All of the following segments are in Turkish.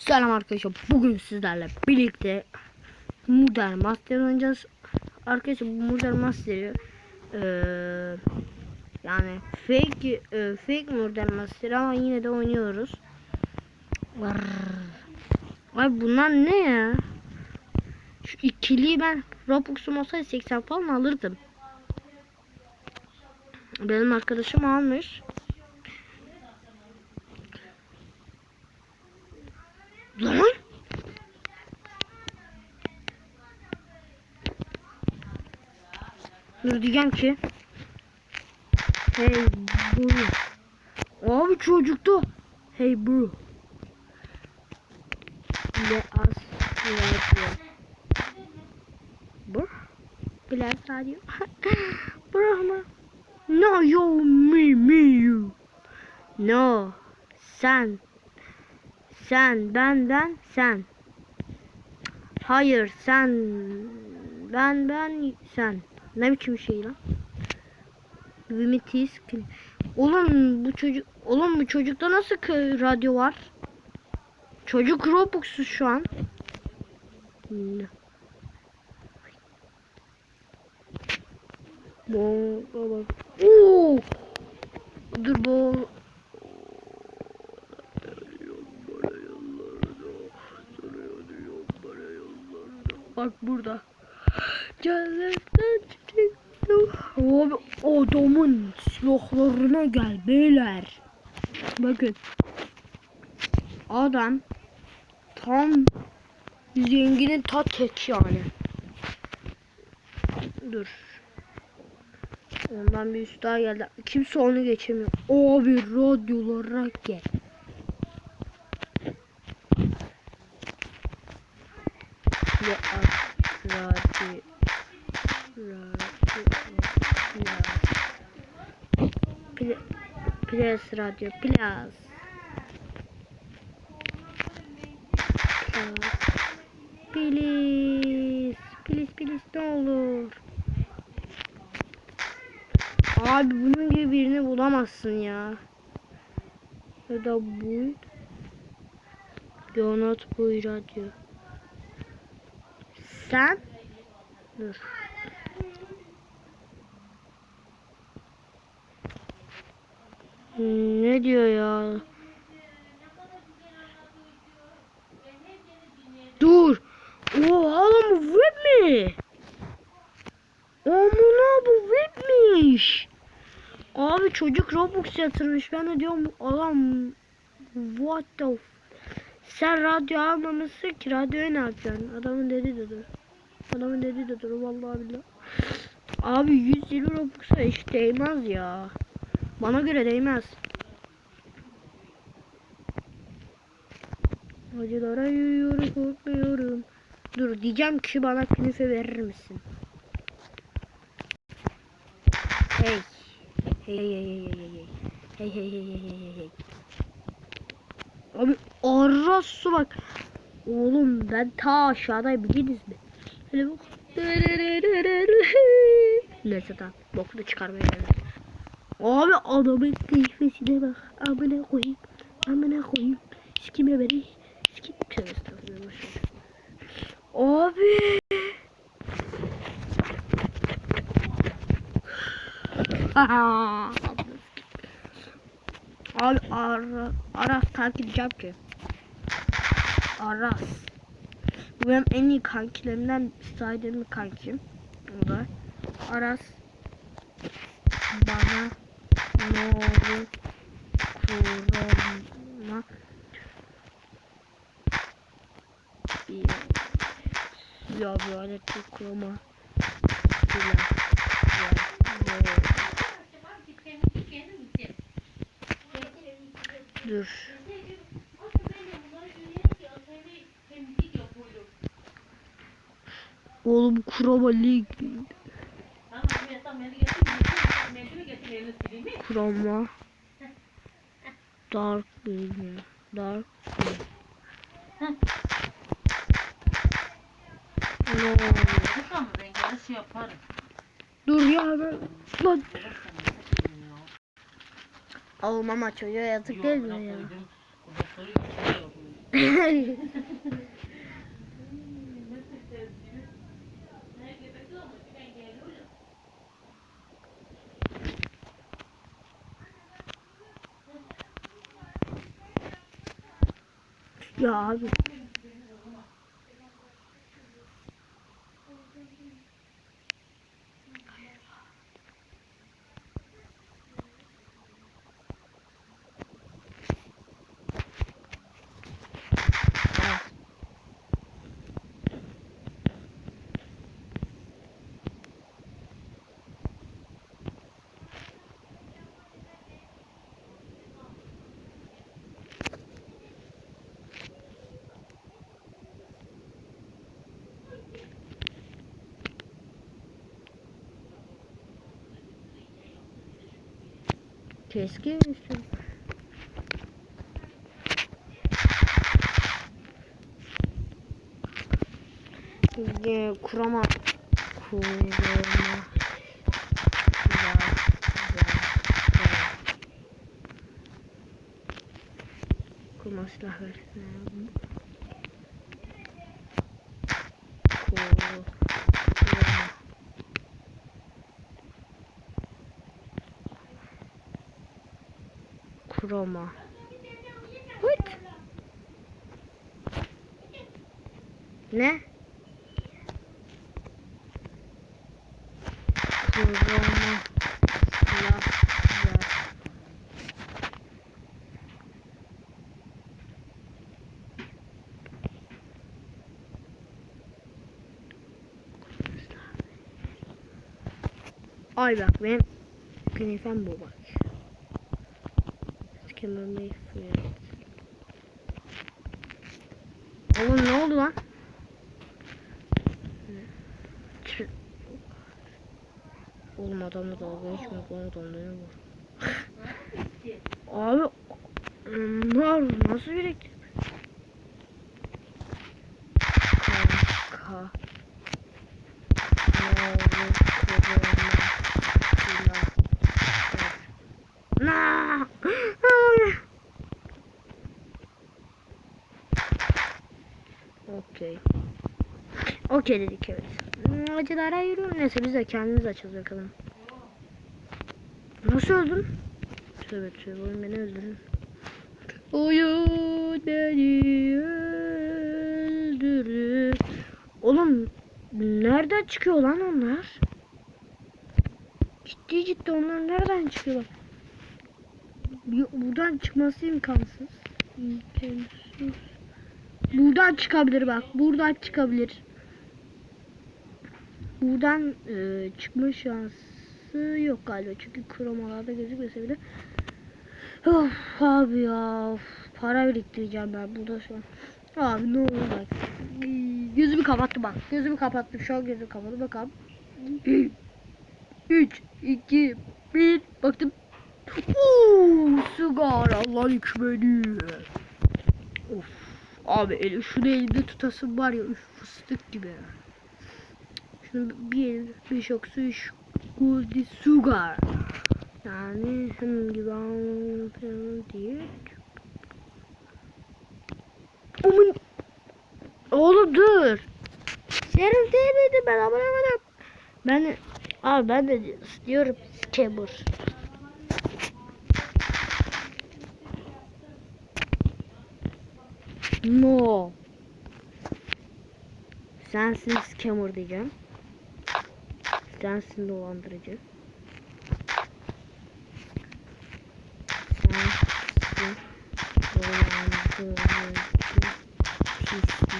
Selam arkadaşlar. Bugün sizlerle birlikte Modern Master oynayacağız. Arkadaşlar bu Modern Master'ı eee yani fake eee, fake Modern Master ama yine de oynuyoruz. Ay bunlar ne ya? Şu ikiliyi ben Robux'um olsaydı 80 falan alırdım. Benim arkadaşım almış. Lan! Dur diyeceğim ki. Hey bro Abi çocuktu Hey bro Let us radio Bro Bilal radio Bro ama. No yo me me you. No Sen. Sen, benden, sen. Hayır, sen, ben, ben, sen. Ne biçim şey lan? Limitis. Oğlum bu çocuk, oğlum bu çocukta nasıl radyo var? Çocuk Robux'u şu an. Ne? Bu, baba. Oo! Dur bu Bak burada. Cennetten. Abi adamın silahlarına gel beyler. Bakın. Adam tam zenginin ta tek yani. Dur. Ondan bir üst daha geldi. Kimse onu geçemiyor. Abi radyolara gel. Ve at radyo radyo Plus radyo plus Please Please please ne olur. Abi bunun gibi birini bulamazsın ya. Ya da bu. Donut bu radyo Sen? Dur Hmm, Ne diyor ya? Dur. Oha lan bu web mi? Amına bu webmiş. Abi çocuk Robux yatırmış. Ben de diyorum adam what the f- Sen radyo almamışsın ki radyoyu ne yapacaksın? Adamın dediği de dur. Adamın dediği de dur vallahi billahi. Abi 120 Robux'a hiç değmez ya. Bana göre değmez. Acılara yürüyorum korkmuyorum. Dur diyeceğim ki bana künefe verir misin? Hey. Hey hey hey hey hey hey. Hey hey hey hey hey. Abi ara su bak. Oğlum ben ta aşağıdayım biliriz mi? Hele bak. Neyse tamam. Boku da çıkarmaya geldim. Abi adamın keyfesine bak. Amına koyayım. Amına koyayım. Sikime beni. Sikim. Tövbe estağfurullah. Abi. Abi Ara, Aras takip edeceğim ki. Aras. Bu benim en iyi kankilerimden saydığım kankim. O da Aras bana ne olur bir ya böyle çok kurama dur. Oğlum kurama lig. Kurama dark green dark. Bakalım renkleri şey yaparım. Dur ya ben lan Oğlum ama çocuğa yazık değil mi ya? 有啊。Keşke. İşte. Ee, kurama. Kurama kurma silah versin kurama What? Ne? Kurama silah ver. Ay bak benim knifem bu bak. Kemermeyi fırlat. Oğlum ne oldu lan? Oğlum adamla dalga lan adamda ne var? Abi bunlar nasıl birikti? Kanka. Ne oldu? Na! Okey. Okey dedik evet. Hmm, Acılara yürüyorum. Neyse biz de kendimiz açacağız bakalım. Nasıl öldün? Tövbe tövbe oyun beni öldürün. Oyun beni öldürür. Oğlum nereden çıkıyor lan onlar? Ciddi ciddi onlar nereden çıkıyorlar? Buradan çıkması imkansız. İmkansız. Buradan çıkabilir bak. Buradan çıkabilir. Buradan e, çıkma şansı yok galiba. Çünkü kromalarda gözükmese bile. Of abi ya. of. Para biriktireceğim ben burada şu an. Abi ne olur bak. Gözümü kapattım bak. Gözümü kapattım. Şu an gözümü kapattım. Bakalım. 3, 2, 1. Baktım. Uuu sigara Allah içmedi. Of. Abi el, şunu elimde tutasım var ya üf, fıstık gibi. Bir elimde bir şok su iş. Goldie sugar. Yani hem gibi falan diye. Aman. Oğlum dur. Şerif değildi ben abone Ben de, abi ben de diyorum scammer. No. Sensin scammer diyeceğim. Sensin dolandırıcı. Sensin dolandırıcı. Pislik.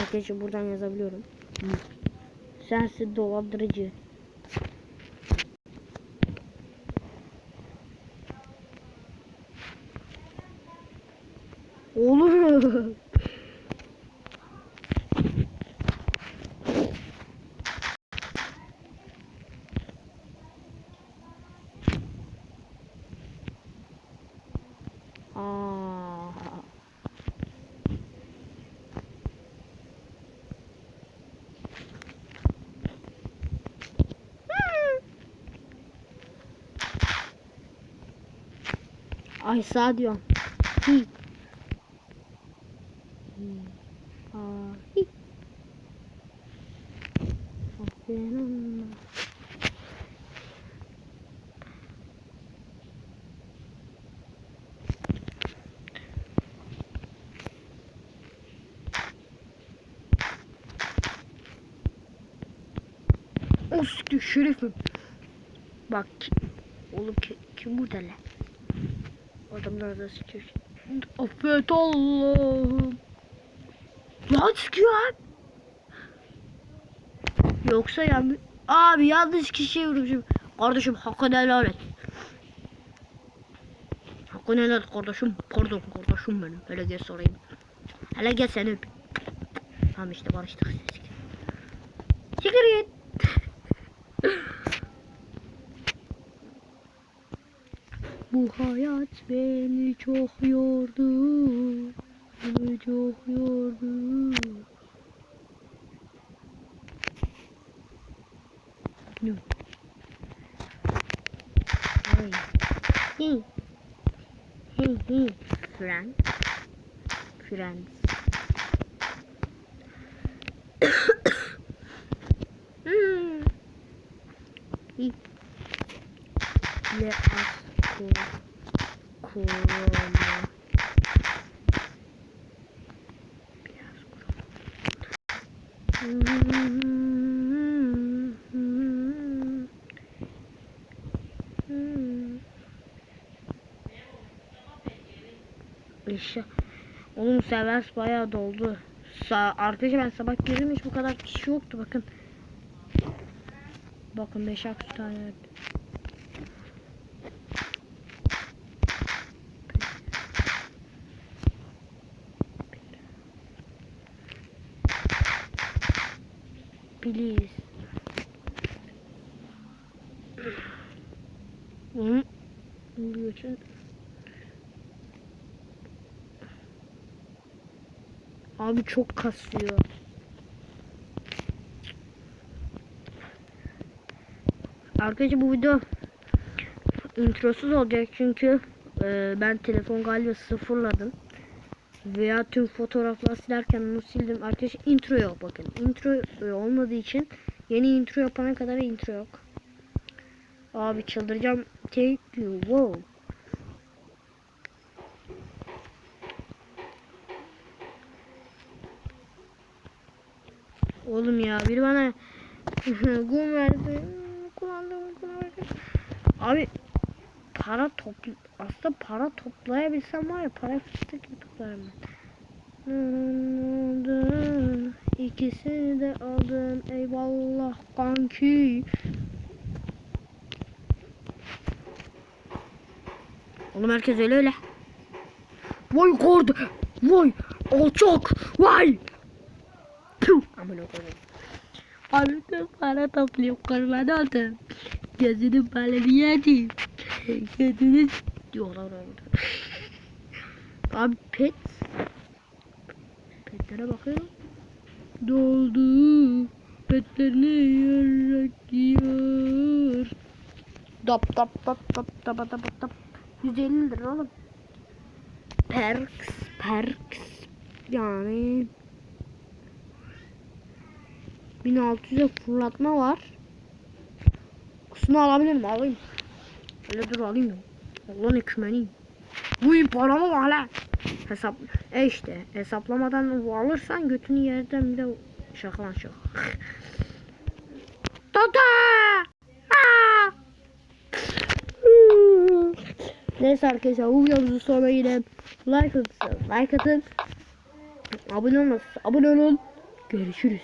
Arkadaşlar buradan yazabiliyorum. Sensin dolandırıcı. Oğlum. Ay sağ diyorum. Hi. Ona. Oski şerifim. Bak oğlum ki, kim bu deli? Adamlar da sıkıyor. Affet Allah'ım. Lan sıkıyor abi. Yoksa ya abi yanlış kişiye vurmuşum. Kardeşim hakkını helal et. Hakkını helal kardeşim. Pardon kardeşim benim. Hele gel sorayım. Hele gel seni öp. Tamam işte barıştık. Sikir git. Bu hayat beni çok yordu. Beni çok yordu. No. Hey. Hey. Hey hey. Friend. Friends. hmm. Corona. Biraz corona. İşte Oğlum server bayağı doldu. Sa arkadaşlar ben sabah girdim hiç bu kadar kişi yoktu bakın. Bakın 5 tane. Please. Geçin. Abi çok kasıyor. Arkadaşlar bu video introsuz olacak çünkü e, ben telefon galiba sıfırladım. Veya tüm fotoğrafları silerken onu sildim. Arkadaşlar intro yok bakın. Intro olmadığı için yeni intro yapana kadar intro yok. Abi çıldıracağım. Thank you. Wow. Oğlum ya biri bana gun verdi. Kullandığım gun verdi. Abi para toplu aslında para toplayabilsem var ya para fıstık gibi toplarım ben. İkisini de aldım. Eyvallah kanki. Oğlum herkes öyle öyle. Vay kord. Vay alçak. Vay. Abi de para topluyor kurban oldum. Gözünün balını yedim. Lan oraya gidiyor. Abi pet. Petlere bakıyorum. Doldu. Petlerini yiyerek yiyor. Dap dap dap dap dap dap dap dap. 150 lira oğlum. Perks, perks. Yani 1600'e fırlatma var. Kusunu alabilir miyim? Alayım. Öyle dur alayım. Allah'ın ekmeğini. Bu paramı var lan. Hesap. E işte hesaplamadan alırsan götünü yerden bir de şakalan şaka. Tata! Neyse arkadaşlar bu videomuzun sonra yine like atın, like atın. Abone olmazsa abone olun. Görüşürüz.